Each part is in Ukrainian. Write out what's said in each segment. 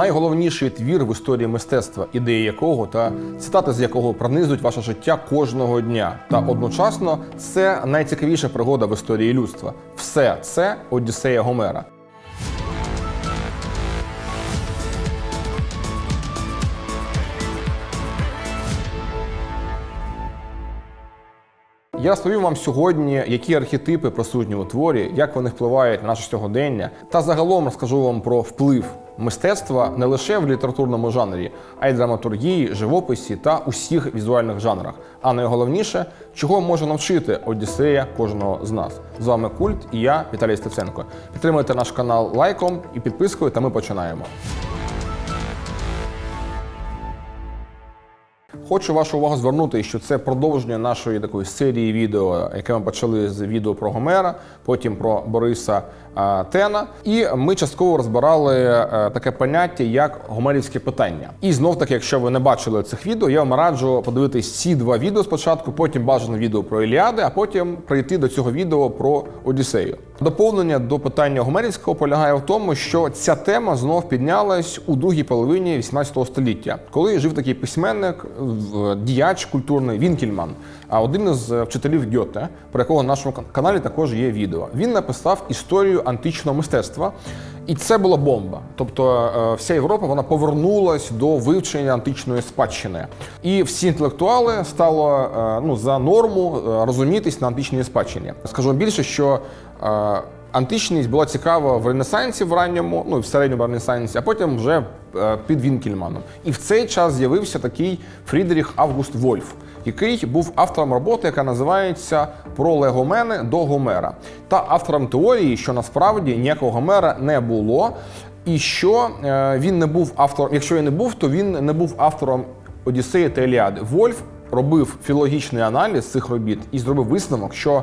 найголовніший твір в історії мистецтва, ідеї якого та цитати з якого пронизують ваше життя кожного дня. Та одночасно це найцікавіша пригода в історії людства. Все це Одіссея Гомера. Я розповім вам сьогодні, які архетипи присутні у творі, як вони впливають на наше сьогодення, та загалом розкажу вам про вплив мистецтва не лише в літературному жанрі, а й драматургії, живописі та усіх візуальних жанрах. А найголовніше, чого може навчити Одіссея кожного з нас. З вами Культ і я, Віталій Стеценко. Підтримуйте наш канал лайком і підпискою, та ми починаємо. Хочу вашу увагу звернути, що це продовження нашої такої серії відео, яке ми почали з відео про Гомера, потім про Бориса Тена. І ми частково розбирали е, таке поняття, як гомерівське питання. І знов таки, якщо ви не бачили цих відео, я вам раджу подивитись ці два відео спочатку, потім бажано відео про Іліади, а потім прийти до цього відео про Одіссею. Доповнення до питання гомерівського полягає в тому, що ця тема знов піднялась у другій половині 18 століття, коли жив такий письменник, діяч культурний Вінкельман, а один із е, вчителів Гьоте, про якого на нашому каналі також є відео. Він написав історію античного мистецтва. І це була бомба. Тобто е, вся Європа вона повернулась до вивчення античної спадщини. І всі інтелектуали стало е, ну, за норму розумітись на античній спадщині. Скажу більше, що античність була цікава в Ренесансі в ранньому, ну і в середньому Ренесансі, а потім вже е, під Вінкельманом. І в цей час з'явився такий Фрідріх Август Вольф, який був автором роботи, яка називається Про легомени до Гомера, та автором теорії, що насправді ніякого Гомера не було, і що е, він не був автором. Якщо він не був, то він не був автором Одіссеї та Еліади. Вольф робив філологічний аналіз цих робіт і зробив висновок, що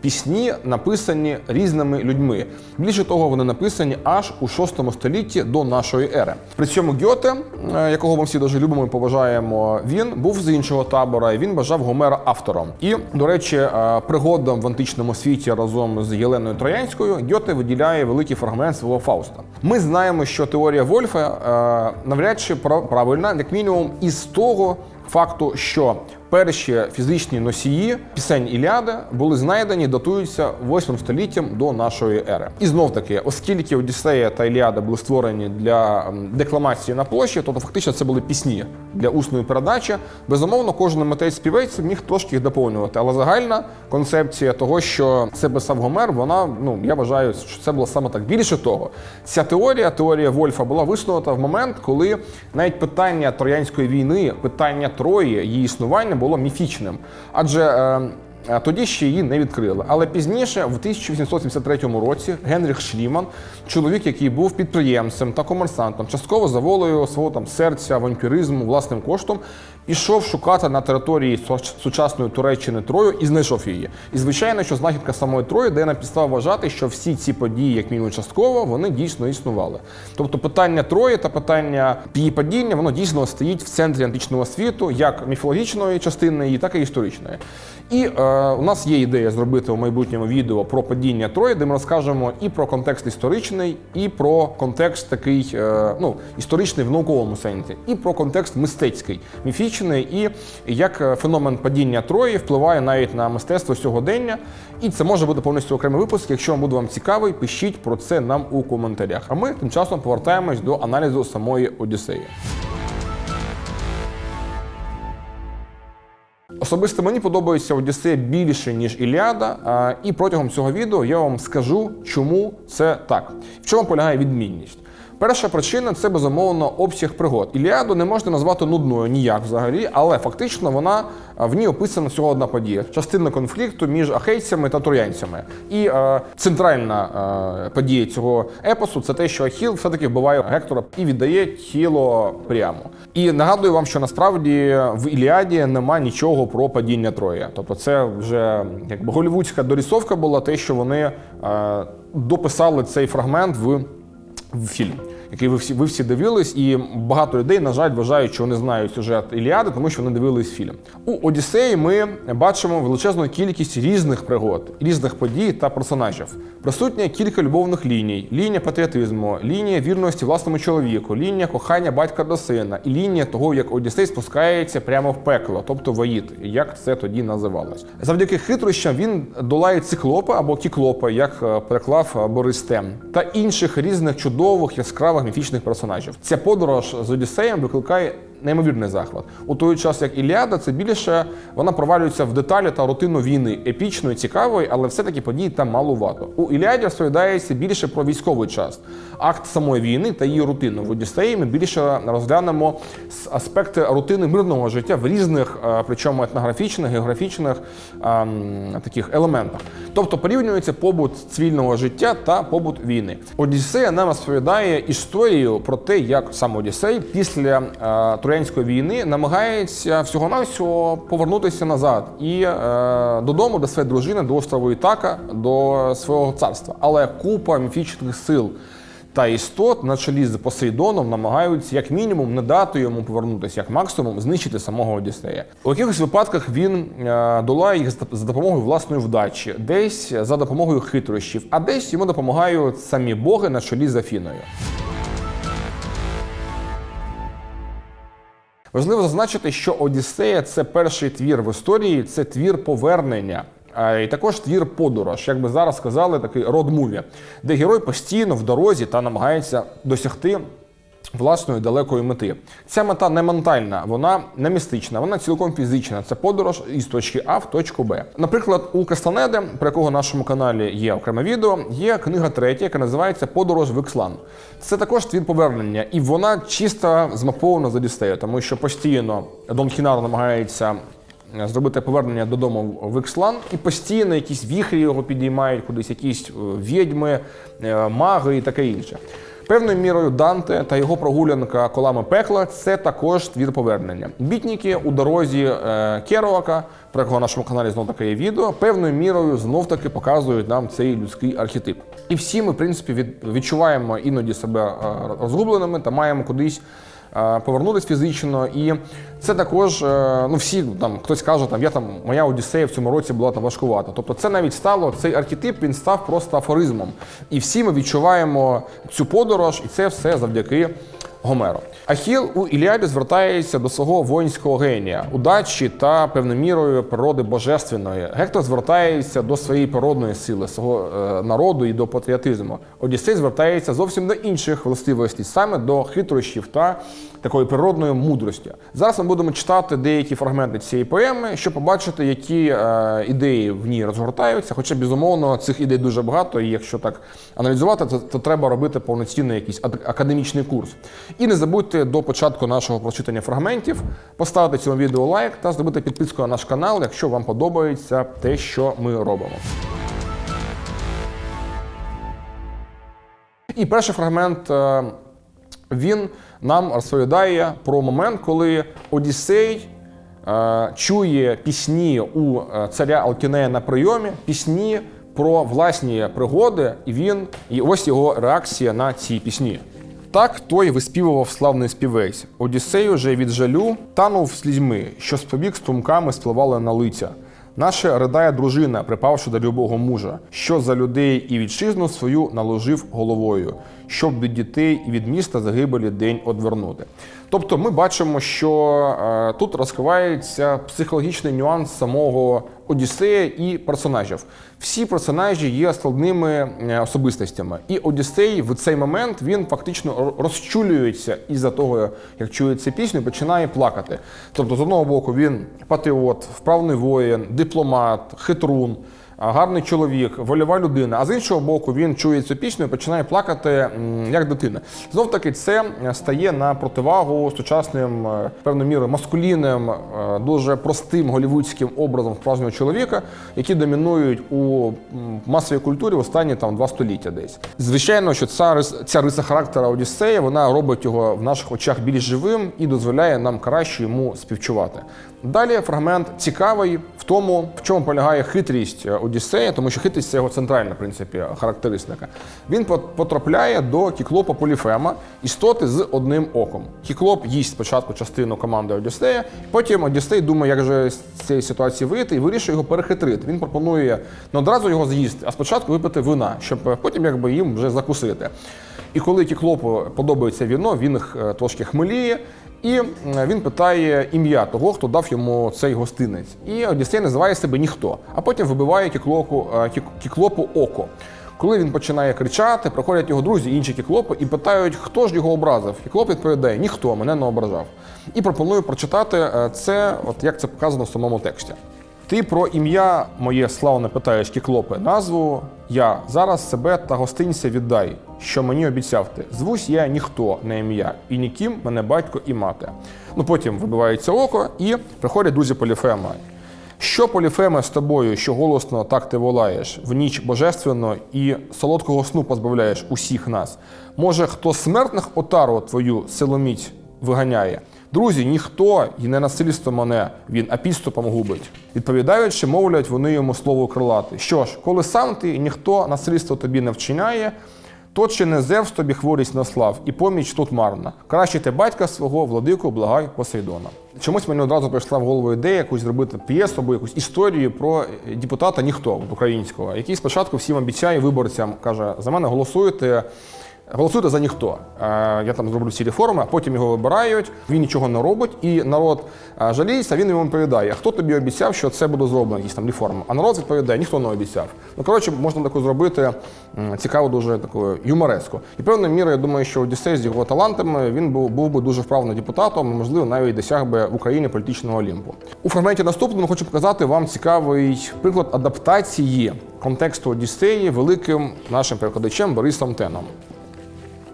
Пісні написані різними людьми. Більше того, вони написані аж у 6 столітті до нашої ери. При цьому Гьоте, е, якого ми всі дуже любимо і поважаємо, він був з іншого табора, і він бажав Гомера автором. І, до речі, е, пригодом в античному світі разом з Єленою Троянською Гьоте виділяє великий фрагмент свого Фауста. Ми знаємо, що теорія Вольфа е, навряд чи правильна, як мінімум, із того факту, що перші фізичні носії пісень Іліади були знайдені, датуються 8 століттям до нашої ери. І знов таки, оскільки Одіссея та Іліада були створені для декламації на площі, тобто фактично це були пісні для усної передачі. Безумовно, кожен митець співець міг трошки їх доповнювати. Але загальна концепція того, що це писав Гомер, вона ну я вважаю, що це було саме так. Більше того, ця теорія, теорія Вольфа, була висунута в момент, коли навіть питання Троянської війни, питання Трої, її існування було міфічним. Адже е, е, тоді ще її не відкрили. Але пізніше, в 1873 році, Генріх Шліман, чоловік, який був підприємцем та комерсантом, частково за волею свого там серця, авантюризму, власним коштом, пішов шукати на території сучасної Туреччини Трою і знайшов її. І звичайно, що знахідка самої Трої дає нам підставу вважати, що всі ці події, як мінімум частково, вони дійсно існували. Тобто питання Трої та питання її падіння, воно дійсно стоїть в центрі античного світу, як міфологічної частини її, так і історичної. І е, у нас є ідея зробити у майбутньому відео про падіння Трої, де ми розкажемо і про контекст історичний, і про контекст такий, е, ну, історичний в науковому сенсі, і про контекст мистецький, міфічний, і як е, феномен падіння Трої впливає навіть на мистецтво сьогодення. І це може бути повністю окремий випуск. Якщо вам буде вам цікавий, пишіть про це нам у коментарях. А ми тим часом повертаємось до аналізу самої Одіссеї. Особисто мені подобається Одіссея більше, ніж Іліада, і протягом цього відео я вам скажу, чому це так. В чому полягає відмінність. Перша причина це безумовно обсяг пригод. Іліаду не можна назвати нудною ніяк взагалі, але фактично вона в ній описана всього одна подія: частина конфлікту між ахейцями та троянцями. І е, центральна е, подія цього епосу це те, що Ахіл все-таки вбиває Гектора і віддає тіло прямо. І нагадую вам, що насправді в Іліаді нема нічого про падіння Троя. Тобто, це вже якби голівудська дорисовка була те, що вони е, дописали цей фрагмент в в фільм. Який ви всі ви всі дивились, і багато людей, на жаль, вважають, що вони знають сюжет Іліади, тому що вони дивились фільм. У Одіссеї ми бачимо величезну кількість різних пригод, різних подій та персонажів. Присутня кілька любовних ліній: лінія патріотизму, лінія вірності власному чоловіку, лінія кохання батька до сина, і лінія того, як Одіссей спускається прямо в пекло, тобто воїт, як це тоді називалось. Завдяки хитрощам він долає циклопа або кіклопа, як е, переклав Борис Тем, та інших різних чудових яскравих міфічних персонажів. Ця подорож з Одіссеєм викликає неймовірний захват. У той час, як Іліада, це більше вона провалюється в деталі та рутину війни, епічної, цікавої, але все-таки подій там малувато. У Іліаді розповідається більше про військовий час, акт самої війни та її рутину. В Одіссеї ми більше розглянемо аспекти рутини мирного життя в різних, е, причому етнографічних, географічних таких елементах. Тобто порівнюється побут цивільного життя та побут війни. Одіссея нам розповідає історію про те, як сам Одіссей після е, війни намагається всього-навсього повернутися назад і е, додому до своєї дружини, до острову Ітака, до свого царства. Але купа міфічних сил та істот на чолі з Посейдоном намагаються як мінімум не дати йому повернутися, як максимум знищити самого Одіссея. У якихось випадках він е, долає їх за допомогою власної вдачі, десь за допомогою хитрощів, а десь йому допомагають самі боги на чолі з Афіною. Важливо зазначити, що Одіссея це перший твір в історії, це твір повернення. І також твір подорож, як би зараз сказали, такий род-муві, де герой постійно в дорозі та намагається досягти власної далекої мети. Ця мета не ментальна, вона не містична, вона цілком фізична. Це подорож із точки А в точку Б. Наприклад, у Кастанеде, про якого на нашому каналі є окреме відео, є книга третя, яка називається Подорож в Ікслан. Це також твір повернення, і вона чисто змапована з Одіссею, тому що постійно Дон Хінар намагається е, зробити повернення додому в Ікслан, і постійно якісь віхрі його підіймають, кудись якісь е, відьми, е, маги і таке інше. Певною мірою Данте та його прогулянка колами пекла це також твір повернення. Бітніки у дорозі е, Керуака, про якого на нашому каналі знов таке є відео, певною мірою знов таки показують нам цей людський архетип. І всі ми, в принципі, від, відчуваємо іноді себе е, розгубленими та маємо кудись е, повернутися фізично. І це також, е, ну всі там хтось каже, там я там моя Одіссея в цьому році була там важкувата. Тобто це навіть стало цей архетип, він став просто афоризмом. І всі ми відчуваємо цю подорож, і це все завдяки. Гомеру. Ахіл у Іліаді звертається до свого воїнського генія, удачі та певною мірою природи божественної. Гектор звертається до своєї природної сили, свого е, народу і до патріотизму. Одіссей звертається зовсім до інших властивостей, саме до хитрощів та такої природної мудрості. Зараз ми будемо читати деякі фрагменти цієї поеми, щоб побачити, які е, ідеї в ній розгортаються. Хоча, безумовно, цих ідей дуже багато, і якщо так аналізувати, то, то треба робити повноцінний якийсь ак- академічний курс. І не забудьте до початку нашого прочитання фрагментів поставити цьому відео лайк та зробити підписку на наш канал, якщо вам подобається те, що ми робимо. І перший фрагмент е, він нам розповідає про момент, коли Одіссей е, чує пісні у е, царя Алкінея на прийомі, пісні про власні пригоди, і він і ось його реакція на ці пісні. Так той виспівував славний співець. Одіссей уже від жалю танув слізьми, що спобіг струмками спливали на лиця. Наша ридає дружина, припавши до любого мужа, що за людей і вітчизну свою наложив головою, щоб від дітей і від міста загибелі день одвернути. Тобто ми бачимо, що е, тут розкривається психологічний нюанс самого Одіссея і персонажів. Всі персонажі є складними е, особистостями. І Одіссей в цей момент він фактично розчулюється із-за того, як чує цю пісню, починає плакати. Тобто, з одного боку, він патріот, вправний воїн, дипломат, хитрун. Гарний чоловік, вольова людина. А з іншого боку, він чує цю пісню і починає плакати як дитина. Знов таки, це стає на противагу сучасним е, певною мірою маскулінним, е, дуже простим голівудським образом справжнього чоловіка, які домінують у масовій культурі в останні там два століття десь. Звичайно, що ця ця риса характера Одіссея вона робить його в наших очах більш живим і дозволяє нам краще йому співчувати. Далі фрагмент цікавий в тому, в чому полягає хитрість е, Одіссея, тому що хитрість це його центральна в принципі, характеристика. Він потрапляє до кіклопа Поліфема, істоти з одним оком. Кіклоп їсть спочатку частину команди Одіссея, потім Одіссей думає, як же з цієї ситуації вийти, і вирішує його перехитрити. Він пропонує не одразу його з'їсти, а спочатку випити вина, щоб потім якби їм вже закусити. І коли кіклопу подобається віно, він їх е, трошки хмеліє. І він питає ім'я того, хто дав йому цей гостинець. І Одіссей називає себе ніхто, а потім вибиває кіклопу, е, кік- кіклопу око. Коли він починає кричати, приходять його друзі, інші кіклопи, і питають, хто ж його образив. Кіклоп відповідає: ніхто мене не ображав. І пропоную прочитати е, це, от як це показано в самому тексті. Ти про ім'я моє славне питаєш, кіклопе, назву я зараз себе та гостинця віддай, що мені обіцяв ти. Звусь я ніхто, не ім'я, і ніким мене батько і мати. Ну потім вибивається око, і приходять друзі Поліфема. Що Поліфеме з тобою, що голосно так ти волаєш, в ніч божественно і солодкого сну позбавляєш усіх нас? Може, хто смертних отару твою силоміць виганяє? Друзі, ніхто і не насильство мене він, а підступом губить. Відповідаючи, мовлять вони йому слово крилати. Що ж, коли сам ти ніхто насильство тобі не вчиняє, то чи не Зевс тобі хворість наслав, і поміч тут марна. Краще ти батька свого, владику, благай Посейдона. Чомусь мені одразу прийшла в голову ідея якусь зробити п'єсу або якусь історію про е, депутата ніхто українського, який спочатку всім обіцяє виборцям, каже: за мене голосуєте. Голосуйте за ніхто. Е, Я там зроблю всі реформи, а потім його вибирають. Він нічого не робить, і народ е, жаліється. Він йому відповідає: хто тобі обіцяв, що це буде зроблено, якісь там реформи. А народ відповідає, ніхто не обіцяв. Ну коротше, можна таку зробити цікаву, дуже таку юмореску. І певною мірою, я думаю, що Одіссей з його талантами він був, був би дуже вправним депутатом, можливо, навіть досяг би в Україні політичного олімпу. У фрагменті наступному хочу показати вам цікавий приклад адаптації контексту Одіссеї великим нашим перекладачем Борисом Теном.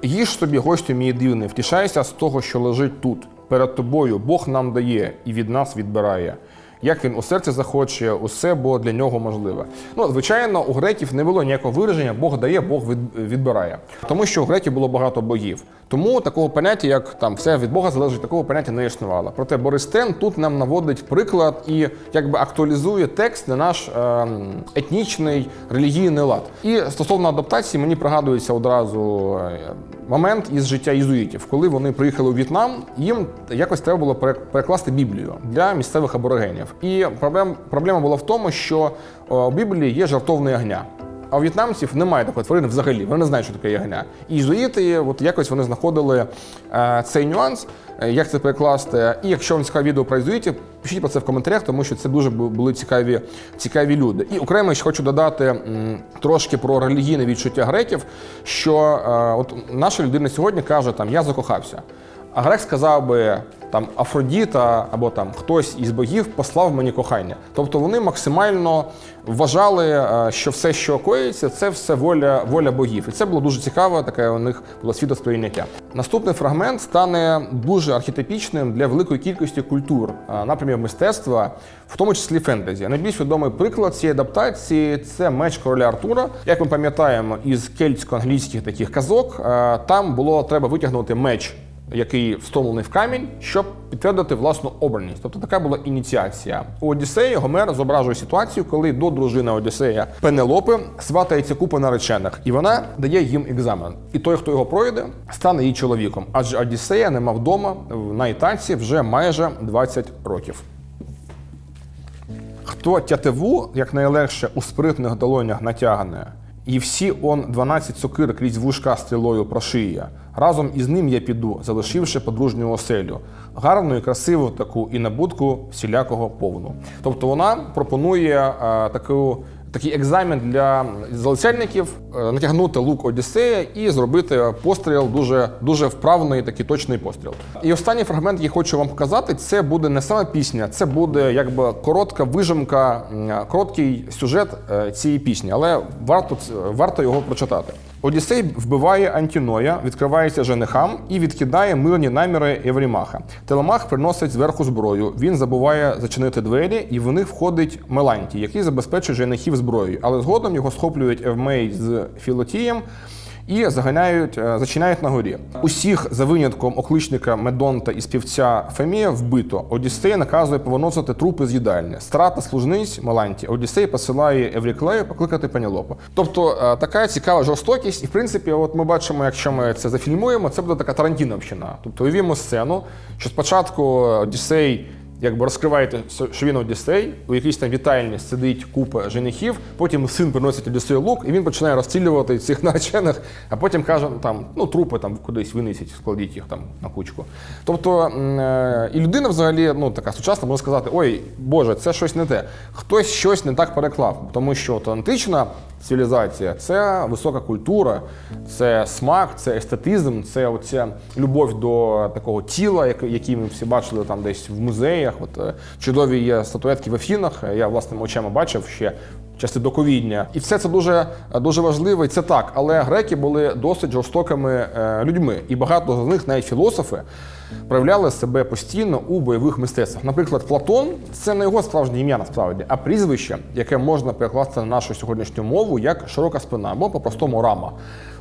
Їж собі гостю мій дивний, втішайся з того, що лежить тут. Перед тобою Бог нам дає і від нас відбирає. Як він у серці захоче, усе бо для нього можливе. Ну, звичайно, у греків не було ніякого вираження Бог дає, Бог відбирає. Тому що у греків було багато богів. Тому такого поняття, як там все від Бога залежить, такого поняття не існувало. Проте Борис Тен тут нам наводить приклад і якби актуалізує текст на наш ем, етнічний релігійний лад. І стосовно адаптації, мені пригадується одразу момент із життя єзуїтів, коли вони приїхали у В'єтнам, їм якось треба було перекласти Біблію для місцевих аборигенів. І проблем, проблема була в тому, що у Біблії є жартовне ягня. А у в'єтнамців немає такої тварини взагалі. Вони не знають, що таке ягня. І єзуїти, от якось вони знаходили е, цей нюанс, е, як це перекласти. І якщо вам цікаве відео про єзуїтів, пишіть про це в коментарях, тому що це дуже були цікаві, цікаві люди. І окремо ще хочу додати трошки про релігійне відчуття греків, що е, от наша людина сьогодні каже, там я закохався. А грек сказав би там Афродіта або там хтось із богів послав мені кохання. Тобто вони максимально вважали, е, що все, що коїться, це все воля, воля богів. І це було дуже цікаво, таке у них було світосприйняття. Наступний фрагмент стане дуже архетипічним для великої кількості культур, е, напрямів мистецтва, в тому числі фентезі. Найбільш відомий приклад цієї адаптації це меч короля Артура. Як ми пам'ятаємо, із кельтсько-англійських таких казок е, там було треба витягнути меч який встромлений в камінь, щоб підтвердити власну обраність. Тобто така була ініціація. У Одіссеї Гомер зображує ситуацію, коли до дружини Одіссея Пенелопи сватається купа наречених, і вона дає їм екзамен. І той, хто його пройде, стане її чоловіком. Адже Одіссея не мав вдома на Ітаці вже майже 20 років. Хто тятиву, як найлегше у спритних долонях натягне, і всі он 12 сокир крізь вушка стрілою прошиє. Разом із ним я піду, залишивши подружню оселю, гарну і красиву таку і набутку всілякого повну. Тобто вона пропонує е, таку. Такий екзамен для залицяльників е, натягнути лук Одіссея і зробити постріл дуже дуже вправний, такий точний постріл. І останній фрагмент, який хочу вам показати, це буде не саме пісня, це буде якби коротка вижимка, короткий сюжет е, цієї пісні, але варто варто його прочитати. Одіссей вбиває Антіноя, відкривається женихам і відкидає мирні наміри Еврімаха. Телемах приносить зверху зброю. Він забуває зачинити двері, і в них входить Мелантій, який забезпечує женихів зброєю. Але згодом його схоплюють Евмей з Філотієм. І заганяють, е, зачинають на горі. Усіх за винятком окличника Медонта і співця Фемія вбито. Одіссей наказує повиносити трупи з їдальні. Страта служниць Маланті. Одіссей посилає Евріклею покликати Пенелопу. Тобто е, така цікава жорстокість, і в принципі, от ми бачимо, якщо ми це зафільмуємо, це буде така Тарантіновщина. Тобто уявімо сцену, що спочатку Одіссей якби розкриваєте, що він Одіссей, у якійсь там вітальні сидить купа женихів, потім син приносить Одіссею лук, і він починає розстрілювати цих наречених, а потім каже, там, ну, трупи там кудись винесіть, складіть їх там на кучку. Тобто е, і людина взагалі, ну така сучасна, може сказати, ой, Боже, це щось не те. Хтось щось не так переклав, тому що от антична цивілізація це висока культура, це смак, це естетизм, це оця любов до такого тіла, як- який ми всі бачили там десь в музеях. От е, чудові є статуетки в Афінах. Я власними очами бачив ще. Часи доковідня, і все це дуже дуже важливо, і це так. Але греки були досить жорстокими е, людьми, і багато з них, навіть філософи, проявляли себе постійно у бойових мистецтвах. Наприклад, Платон це не його справжнє ім'я насправді, а прізвище, яке можна перекласти на нашу сьогоднішню мову як широка спина або по-простому рама.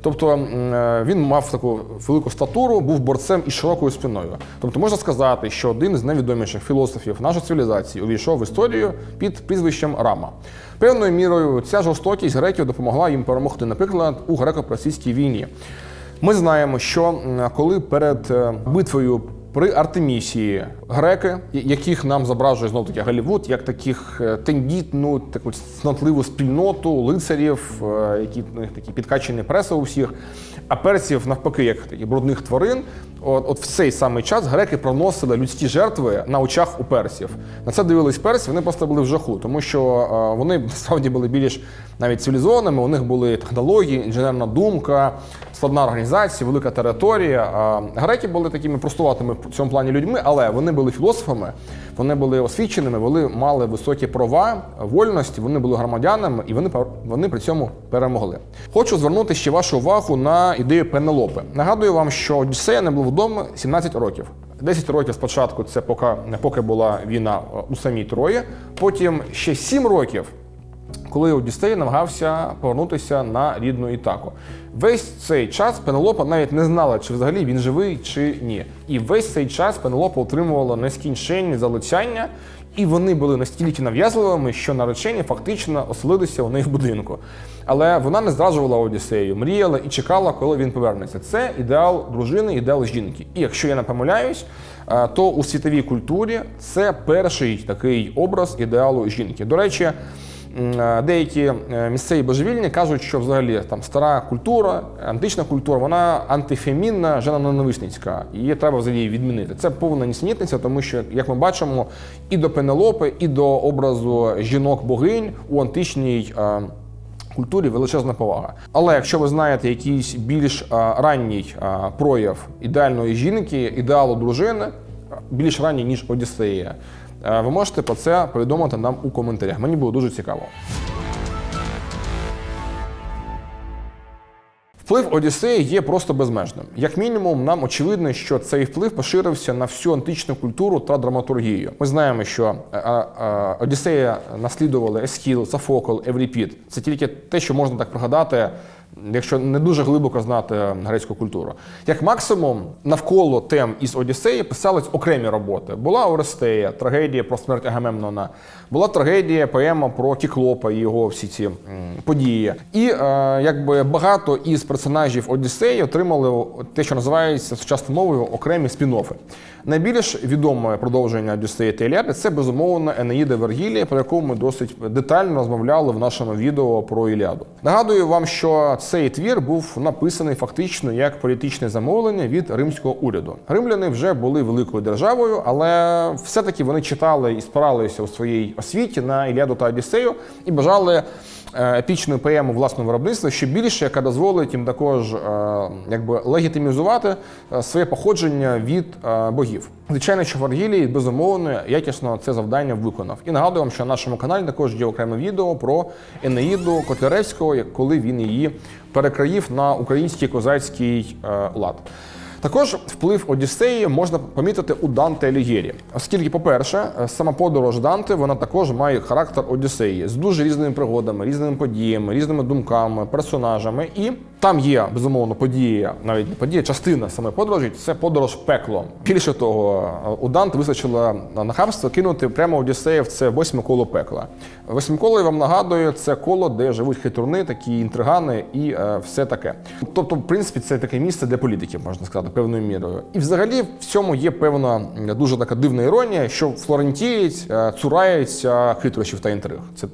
Тобто е, він мав таку велику статуру, був борцем із широкою спиною. Тобто можна сказати, що один з найвідоміших філософів нашої цивілізації увійшов в історію під прізвищем Рама. Певною мірою ця жорстокість греків допомогла їм перемогти, наприклад, у греко-російській війні. Ми знаємо, що коли перед е, битвою при Артемісії греки, яких нам зображує знов таки Голлівуд, як таких е, тендітну, таку снотливу спільноту лицарів, е, які такі підкачені преса у всіх, а персів навпаки, як такі брудних тварин. От, от в цей самий час греки проносили людські жертви на очах у персів. На це дивились персі, вони просто були в жаху, тому що е, вони насправді були більш навіть цивілізованими. У них були технології, інженерна думка, складна організація, велика територія. Е, греки були такими простуватими в цьому плані людьми, але вони були філософами, вони були освіченими, вони мали високі права, вольності, вони були громадянами і вони, вони при цьому перемогли. Хочу звернути ще вашу увагу на ідею Пенелопи. Нагадую вам, що Одіссея не був вдома 17 років. 10 років спочатку це поки, поки була війна е, у самій Трої, потім ще 7 років коли Одіссей намагався повернутися на рідну Ітаку. Весь цей час Пенелопа навіть не знала, чи взагалі він живий чи ні. І весь цей час Пенелопа отримувала нескінченні залицяння, і вони були настільки нав'язливими, що наречені фактично оселилися у неї в будинку. Але вона не зраджувала Одіссею, мріяла і чекала, коли він повернеться. Це ідеал дружини, ідеал жінки. І якщо я не помиляюсь, е, то у світовій культурі це перший такий образ ідеалу жінки. До речі. Е, Деякі е, місцеві божевільні кажуть, що взагалі там стара культура, антична культура, вона антифемінна, женоненависницька. Її треба взагалі відмінити. Це повна нісенітниця, тому що, як ми бачимо, і до Пенелопи, і до образу жінок-богинь у античній. е, Культурі величезна повага. Але якщо ви знаєте якийсь більш е, ранній е, прояв ідеальної жінки, ідеалу дружини, більш ранній, ніж Одіссея, ви можете про це повідомити нам у коментарях. Мені було дуже цікаво. Вплив Одіссеї є просто безмежним. Як мінімум, нам очевидно, що цей вплив поширився на всю античну культуру та драматургію. Ми знаємо, що е, е, Одіссея наслідували Есхіл, Софокл, Евріпід. Це тільки те, що можна так пригадати, якщо не дуже глибоко знати грецьку культуру. Як максимум, навколо тем із Одіссеї писались окремі роботи. Була Орестея, трагедія про смерть Агамемнона, була трагедія, поема про Кіклопа і його всі ці події. І е, якби багато із персонажів Одіссеї отримали те, що називається сучасною мовою окремі спін-оффи. Найбільш відоме продовження Одіссеї та Іліади – це безумовно Енеїда Вергілія, про яку ми досить детально розмовляли в нашому відео про Іліаду. Нагадую вам, що цей твір був написаний фактично як політичне замовлення від римського уряду. Римляни вже були великою державою, але все-таки вони читали і спиралися у своїй освіті на Іліаду та Одіссею і бажали е, епічну поему власного виробництва ще більше, яка дозволить їм також е, якби легітимізувати е, своє походження від богів. Звичайно, що Варгілій безумовно якісно це завдання виконав. І нагадую вам, що на нашому каналі також є окреме відео про Енеїду Котляревського, коли він її перекраїв на український козацький лад. Також вплив Одіссеї можна помітити у Данте Алігєрі, оскільки, по-перше, е, сама подорож Данте вона також має характер Одіссеї з дуже різними пригодами, різними подіями, різними думками, персонажами. І Там є безумовно подія, навіть не подія, частина саме подорожі це подорож пеклом. Більше того, у Данте вистачило нахабства кинути прямо Одіссея в це восьме коло пекла. Восьме коло я вам нагадую, це коло, де живуть хитруни, такі інтригани і е, все таке. Тобто, в принципі, це таке місце для політиків, можна сказати, певною мірою. І взагалі в цьому є певна дуже така дивна іронія, що флорентієць е, цурається хитрощів та інтриг. Це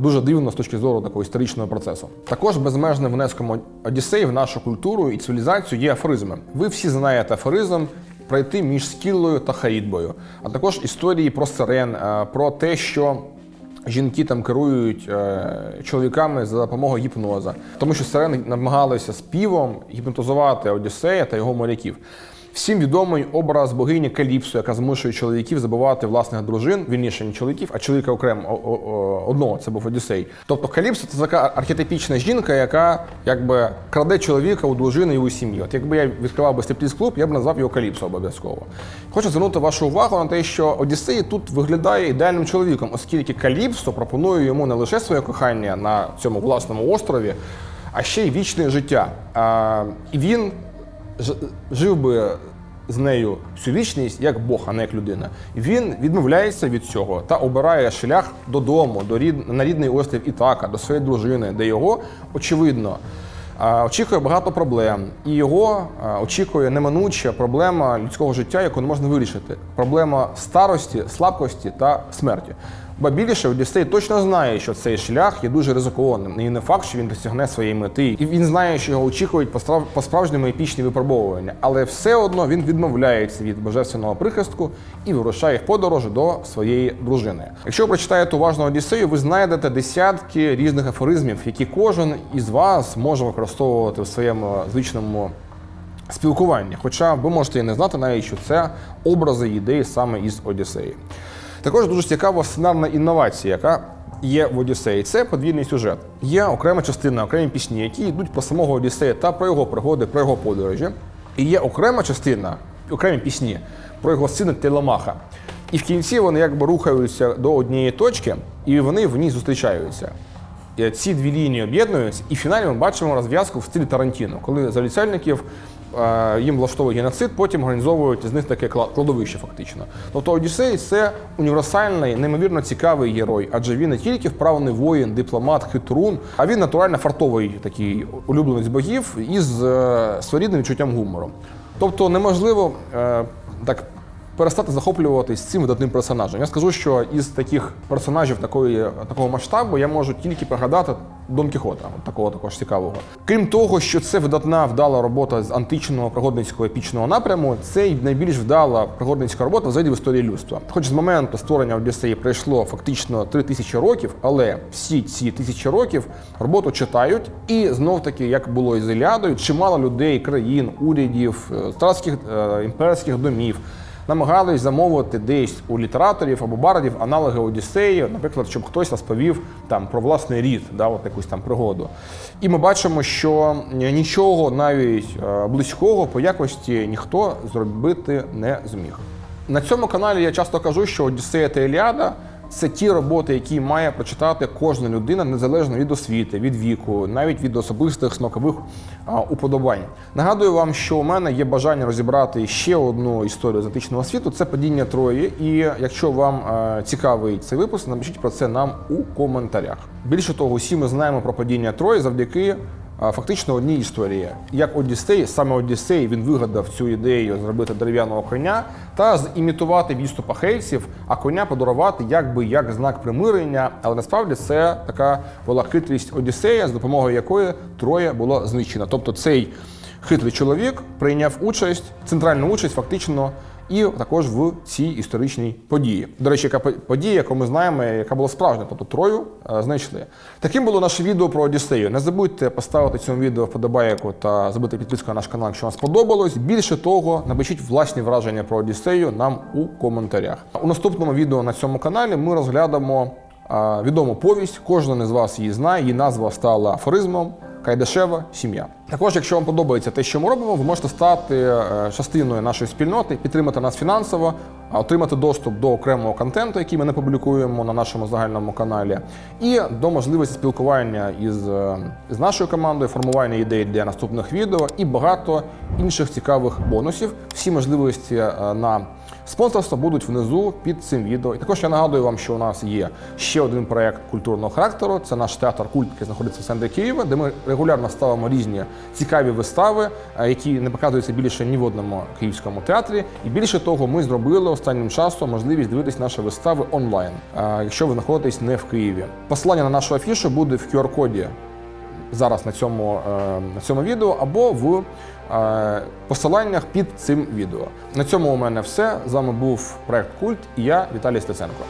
дуже дивно з точки зору такого історичного процесу. Також безмежним внеском Одіссеї в нашу культуру і цивілізацію є афоризми. Ви всі знаєте афоризм пройти між Скіллою та Хаїдбою, а також історії про сирен, е, про те, що жінки там керують е, чоловіками за допомогою гіпноза, тому що сирени намагалися співом гіпнотизувати Одіссея та його моряків. Всім відомий образ богині Каліпсо, яка змушує чоловіків забувати власних дружин, вільніше не чоловіків, а чоловіка окремо одного. Це був Одіссей. Тобто Каліпсо це така архетипічна жінка, яка якби краде чоловіка у дружини і у сім'ї. От якби я відкривав би стриптиз клуб, я б назвав його Каліпсо обов'язково. Хочу звернути вашу увагу на те, що Одіссей тут виглядає ідеальним чоловіком, оскільки Каліпсо пропонує йому не лише своє кохання на цьому власному острові, а ще й вічне життя. І він жив би з нею всю вічність як Бог, а не як людина. Він відмовляється від цього та обирає шлях додому, до рід... на рідний острів Ітака, до своєї дружини, де його, очевидно, очікує багато проблем. І його очікує неминуча проблема людського життя, яку не можна вирішити. Проблема старості, слабкості та смерті. Ба більше Одіссей точно знає, що цей шлях є дуже ризикованим. І не факт, що він досягне своєї мети. І він знає, що його очікують пострав- по-справжньому епічні випробовування. Але все одно він відмовляється від божественного прихистку і вирушає в подорож до своєї дружини. Якщо ви прочитаєте уважно Одіссею, ви знайдете десятки різних афоризмів, які кожен із вас може використовувати в своєму звичному спілкування. Хоча ви можете і не знати навіть, що це образи ідеї саме із Одіссеї. Також дуже цікава сценарна інновація, яка є в Одіссеї. Це подвійний сюжет. Є окрема частина, окремі пісні, які йдуть про самого Одіссея та про його пригоди, про його подорожі. І є окрема частина, окремі пісні про його сина Телемаха. І в кінці вони якби рухаються до однієї точки, і вони в ній зустрічаються. І Ці дві лінії об'єднуються, і в фіналі ми бачимо розв'язку в стилі Тарантіно, коли заліцяльників е, їм влаштовують геноцид, потім організовують з них таке кла- кладовище, фактично. Тобто Одіссей це універсальний, неймовірно цікавий герой, адже він не тільки вправний воїн, дипломат, хитрун, а він натурально фартовий такий улюбленець богів із е, своєрідним відчуттям гумору. Тобто неможливо е, так перестати захоплюватись цим видатним персонажем. Я скажу, що із таких персонажів такої, такого масштабу я можу тільки пригадати Дон Кіхота, от такого також цікавого. Крім того, що це видатна вдала робота з античного пригодницького епічного напряму, це й найбільш вдала пригодницька робота взагалі в історії людства. Хоч з моменту створення Одіссеї пройшло фактично три тисячі років, але всі ці тисячі років роботу читають, і знов таки, як було і з Іліадою, чимало людей, країн, урядів, е, царських е, імперських домів намагались замовити десь у літераторів або бардів аналоги Одіссеї, наприклад, щоб хтось розповів там про власний рід, да, от якусь там пригоду. І ми бачимо, що нічого навіть е, близького по якості ніхто зробити не зміг. На цьому каналі я часто кажу, що Одіссея та Іліада це ті роботи, які має прочитати кожна людина незалежно від освіти, від віку, навіть від особистих смакових уподобань. Нагадую вам, що у мене є бажання розібрати ще одну історію з античного світу. Це падіння Трої. І якщо вам е, цікавий цей випуск, напишіть про це нам у коментарях. Більше того, усі ми знаємо про падіння Трої завдяки. Фактично одній історії. Як Одіссей, саме Одіссей він вигадав цю ідею зробити дерев'яного коня та зімітувати відступ ахейців, а коня подарувати якби як знак примирення. Але насправді це така була хитрість Одіссея, з допомогою якої Троя була знищена. Тобто цей хитрий чоловік прийняв участь, центральну участь фактично. І також в цій історичній події. До речі, яка подія, яку ми знаємо, яка була справжня, тобто Трою е, знайшли. Таким було наше відео про Одіссею. Не забудьте поставити цьому відео вподобайку та зробити підписку на наш канал, якщо вам сподобалось. Більше того, напишіть власні враження про Одіссею нам у коментарях. У наступному відео на цьому каналі ми розглянемо е, відому повість. Кожен із вас її знає. Її назва стала афоризмом. Кайдашева сім'я. Також, якщо вам подобається те, що ми робимо, ви можете стати е, частиною нашої спільноти, підтримати нас фінансово отримати доступ до окремого контенту, який ми не публікуємо на нашому загальному каналі, і до можливості спілкування із, е, з нашою командою, формування ідей для наступних відео і багато інших цікавих бонусів. Всі можливості е, на спонсорство будуть внизу під цим відео. І також я нагадую вам, що у нас є ще один проект культурного характеру. Це наш театр культ, який знаходиться в центрі Києва, де ми регулярно ставимо різні цікаві вистави, е, які не показуються більше ні в одному київському театрі. І більше того, ми зробили останнім часом можливість дивитись наші вистави онлайн, е, якщо ви знаходитесь не в Києві. Посилання на нашу афішу буде в QR-коді зараз на цьому, е, на цьому відео або в е, посиланнях під цим відео. На цьому у мене все. З вами був проект Культ і я, Віталій Стеценко.